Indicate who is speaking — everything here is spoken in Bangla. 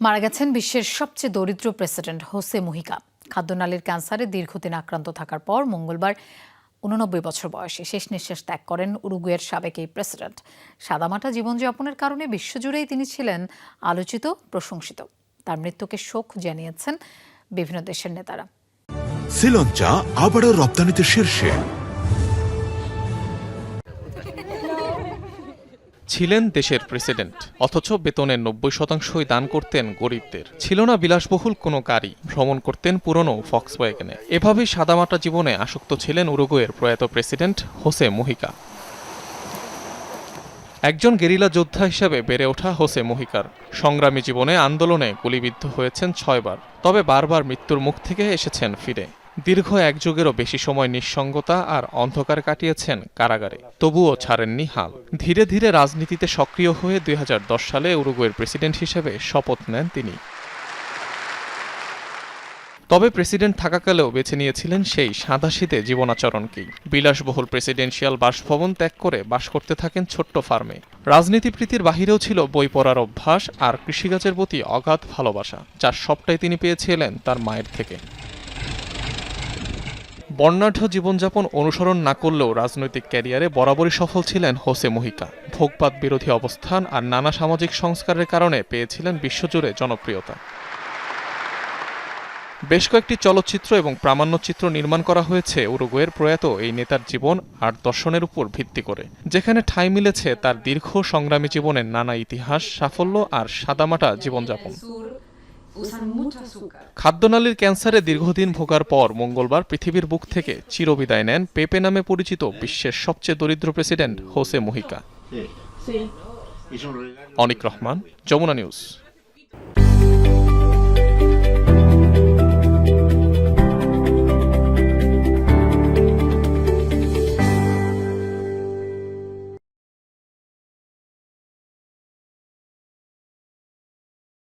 Speaker 1: মারা গেছেন বিশ্বের সবচেয়ে দরিদ্র প্রেসিডেন্ট হোসে মুহিকা। খাদ্যনালীর ক্যান্সারে দীর্ঘদিন আক্রান্ত থাকার পর মঙ্গলবার উননব্বই বছর বয়সে শেষ নিঃশ্বাস ত্যাগ করেন উরুগুয়ের সাবেক এই প্রেসিডেন্ট। সাদামাটা জীবনযাপনের কারণে বিশ্বজুড়েই তিনি ছিলেন আলোচিত, প্রশংসিত। তার মৃত্যুকে শোক জানিয়েছেন বিভিন্ন দেশের নেতারা।
Speaker 2: শ্রীলঞ্চা আবারও রপ্তানিতে শীর্ষে।
Speaker 3: ছিলেন দেশের প্রেসিডেন্ট, অথচ বেতনের নব্বই শতাংশই দান করতেন গরিবদের। ছিল না বিলাসবহুল কোনো গাড়ি, ভ্রমণ করতেন পুরনো ফক্স ওয়াগনে এভাবেই সাদামাটা জীবনে আসক্ত ছিলেন উরুগুয়ের প্রয়াত প্রেসিডেন্ট হোসে মুহিকা। একজন গেরিলা যোদ্ধা হিসেবে বেড়ে ওঠা হোসে মুহিকার। সংগ্রামী জীবনে আন্দোলনে গুলিবিদ্ধ হয়েছেন ছয়বার, তবে বারবার মৃত্যুর মুখ থেকে এসেছেন ফিরে। দীর্ঘ এক যুগেরও বেশি সময় নিঃসঙ্গতা আর অন্ধকার কাটিয়েছেন কারাগারে। তবুও ছাড়েননি হাল। ধীরে ধীরে রাজনীতিতে সক্রিয় হয়ে দুই হাজার দশ সালে উরুগুয়ের প্রেসিডেন্ট হিসেবে শপথ নেন তিনি। তবে প্রেসিডেন্ট থাকাকালেও বেছে নিয়েছিলেন সেই সাদাশীতে জীবনাচরণকেই। বিলাসবহুল প্রেসিডেন্সিয়াল বাসভবন ত্যাগ করে বাস করতে থাকেন ছোট্ট ফার্মে। রাজনীতিপ্রীতির বাহিরেও ছিল বই পড়ার অভ্যাস আর কৃষিকাজের প্রতি অগাধ ভালোবাসা যার সবটাই তিনি পেয়েছিলেন তার মায়ের থেকে। বর্ণাঢ্য জীবনযাপন অনুসরণ না করলেও রাজনৈতিক ক্যারিয়ারে বরাবরই সফল ছিলেন হোসে মহিকা ভোগবাদ বিরোধী অবস্থান আর নানা সামাজিক সংস্কারের কারণে পেয়েছিলেন বিশ্বজুড়ে জনপ্রিয়তা বেশ কয়েকটি চলচ্চিত্র এবং প্রামাণ্যচিত্র নির্মাণ করা হয়েছে উরুগুয়ের প্রয়াত এই নেতার জীবন আর দর্শনের উপর ভিত্তি করে, যেখানে ঠাঁই মিলেছে তার দীর্ঘ সংগ্রামী জীবনের নানা ইতিহাস, সাফল্য আর সাদামাটা জীবনযাপন. খাদ্যনালীর ক্যান্সারে দীর্ঘদিন ভোগার পর মঙ্গলবার পৃথিবীর বুক থেকে চিরবিদায় নেন পেপে নামে পরিচিত বিশ্বের সবচেয়ে দরিদ্র president Jose Mujica. Anik Rahman Jamuna news.